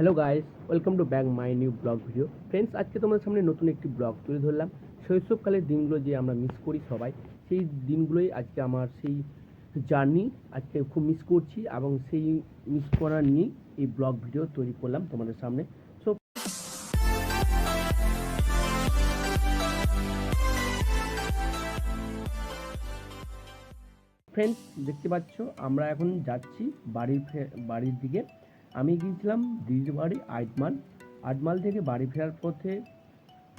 Hello guys welcome to back my new blog video friends আজকে তোমাদের সামনে নতুন একটি ব্লগ তুলে ধরলাম। শৈশবকালের দিনগুলো যে আমরা মিস করি সবাই, সেই দিনগুলোই আজকে আমার সেই জার্নি আজকে খুব মিস করছি এবং সেই মিস করার নিয়েই এই ব্লগ ভিডিও তৈরি করলাম তোমাদের সামনে। সো ফ্রেন্ডস দেখতে পাচ্ছ, আমরা এখন যাচ্ছি বাড়ির বাড়ির দিকে। আমি গিয়েছিলাম দিদির বাড়ি আটমাল আটমাল থেকে বাড়ি ফেরার পথে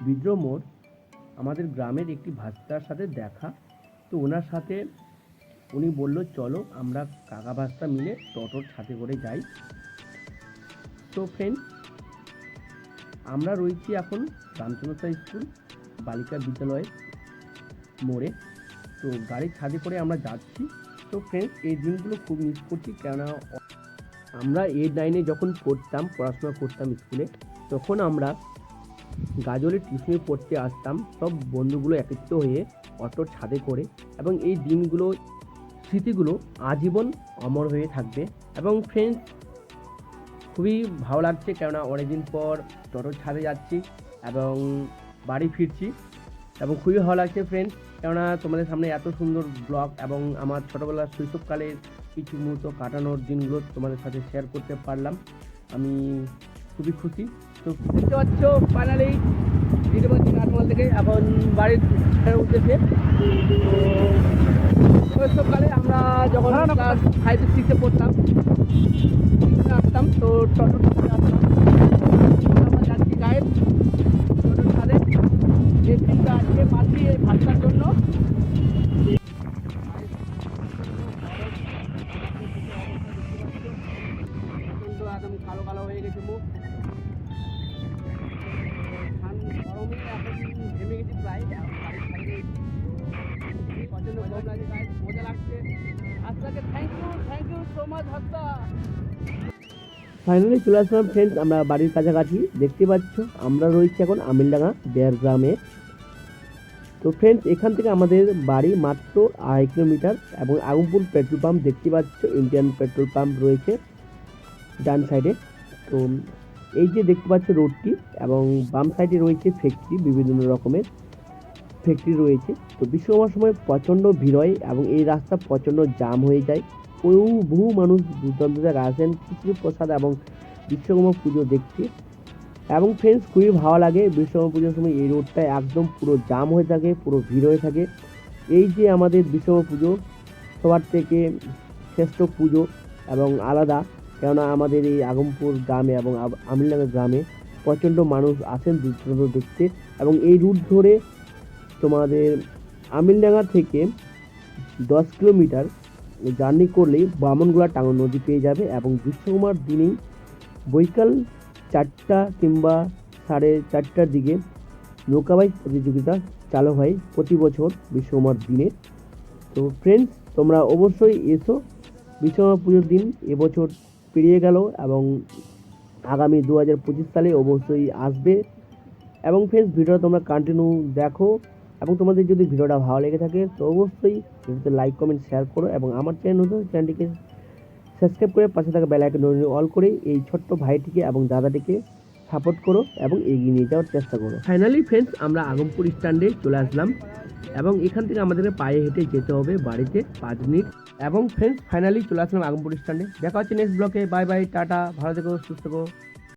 বিদ্রোহ মোড়, আমাদের গ্রামের একটি ভাস্তার সাথে দেখা। তো ওনার সাথে উনি বলল, চলো, আমরা কাকা ভাস্তা মিলে টোটোর ছাতে করে যাই। তো ফ্রেন্ড আমরা রয়েছি এখন রামচন্দ্র স্কুল, বালিকা বিদ্যালয়ের মোড়ে। তো গাড়ির ছাদে করে আমরা যাচ্ছি। তো ফ্রেন্ডস এই দিনগুলো খুব মিস করছি, কেননা আমরা এইট নাইনে যখন পড়তাম, পড়াশোনা করতাম স্কুলে তখন আমরা গাজলে টিউশনে পড়তে আসতাম। সব বন্ধুগুলো একত্রিত হয়ে অটোর ছাদে করে এবং এই দিনগুলো, স্মৃতিগুলো আজীবন অমর হয়ে থাকবে। এবং ফ্রেন্ডস খুবই ভালো লাগছে কেননা অনেকদিন পর টোটোর ছাদে যাচ্ছি এবং বাড়ি ফিরছি। এবং খুবই ভালো লাগছে ফ্রেন্ডস কেননা তোমাদের সামনে এত সুন্দর ব্লগ এবং আমার ছোটোবেলার শৈশবকালের কিছু মুহূর্ত কাটানোর দিনগুলো তোমাদের সাথে শেয়ার করতে পারলাম। আমি খুবই খুশি। তো দেখতে পাচ্ছ ফাইনালি দিতে পারছি কাঠমাল থেকে এখন বাড়ির ফেরার উদ্দেশ্যে। তো শৈশবকালে আমরা যখন ক্লাস ফাইভ সিক্সে পড়তাম স্কুলে আসতাম। তো টোটো আসতাম। ফাইনালি চলে আসলাম ফ্রেন্ডস আমরা বাড়ির কাছাকাছি। দেখতে পাচ্ছ, আমরা রয়েছি এখন আমিলডাঙ্গা দেয়ার গ্রামে। তো ফ্রেন্ডস এখান থেকে আমাদের বাড়ি মাত্র আড়াই কিলোমিটার এবং আগমপুর পেট্রোল পাম্প, দেখতে পাচ্ছ ইন্ডিয়ান পেট্রোল পাম্প রয়েছে ডান সাইডে তো, এই যে দেখতে পাচ্ছ রোডটি এবং বাম সাইডে রয়েছে ফ্যাক্টরি বিভিন্ন রকমের। ফ্যাক্টরি রয়েছে। তো বিশ্বকর্মার সময় প্রচণ্ড ভিড় হয় এবং এই রাস্তা প্রচণ্ড জাম হয়ে যায়। বহু বহু মানুষ দূরান্ত থেকে আসেন খিচুড়ি প্রসাদ এবং বিশ্বকর্মা পুজো দেখতে। এবং ফ্রেন্ডস খুবই ভালো লাগে। বিশ্বকর্মা পুজোর সময় এই রোডটা একদম পুরো জাম হয়ে থাকে, পুরো ভিড় হয়ে থাকে। এই যে আমাদের বিশ্বকর্মা পুজো, সবার থেকে শ্রেষ্ঠ পুজো এবং আলাদা। কেননা আমাদের এই আগমপুর গ্রামে এবং আমিনডাঙ্গা গ্রামে প্রচণ্ড মানুষ আসেন দূর দেখতে। এবং এই রুট ধরে তোমাদের আমিনডাঙ্গা থেকে দশ কিলোমিটার জার্নি করলেই বামনগোলা টাঙ্গন নদী পেয়ে যাবে এবং বিশ্বকুমার দিনেই বৈকাল চারটা কিংবা সাড়ে চারটার দিকে নৌকাবাই প্রতিযোগিতা চালু হয় প্রতি বছর বিশ্বকর্মার দিনে। তো ফ্রেন্ডস তোমরা অবশ্যই এসো। বিশ্বকর্মা পুজোর দিন এবছর পেরিয়ে গেল এবং আগামী দু হাজার পঁচিশ সালে অবশ্যই আসবে। এবং ফ্রেন্ডস ভিডিওটা তোমরা কন্টিনিউ দেখো। এবং তোমাদের যদি ভিডিওটা ভালো লেগে থাকে, তো অবশ্যই ভিডিওতে লাইক কমেন্ট শেয়ার করো এবং আমার চ্যানেল নতুন চ্যানেলটিকে সাবস্ক্রাইব করে পাশে থাকা বেল আইকন অল করে এই ছোট্ট ভাইটিকে এবং দাদাটিকে সাপোর্ট করো এবং এগিয়ে নিয়ে যাওয়ার চেষ্টা করো। ফাইনালি ফ্রেন্ডস আমরা আগমপুর স্ট্যান্ডে চলে আসলাম এবং এখান থেকে আমাদেরকে পায়ে হেঁটে যেতে হবে বাড়িতে পাঁচ মিনিট। এবং ফ্রেন্ডস ফাইনালি চলে আসলাম আগমপুর স্ট্যান্ডে দেখা হচ্ছে নেক্সট ব্লকে বাই বাই টাটা। ভালো থেকো, সুস্থ থেকো।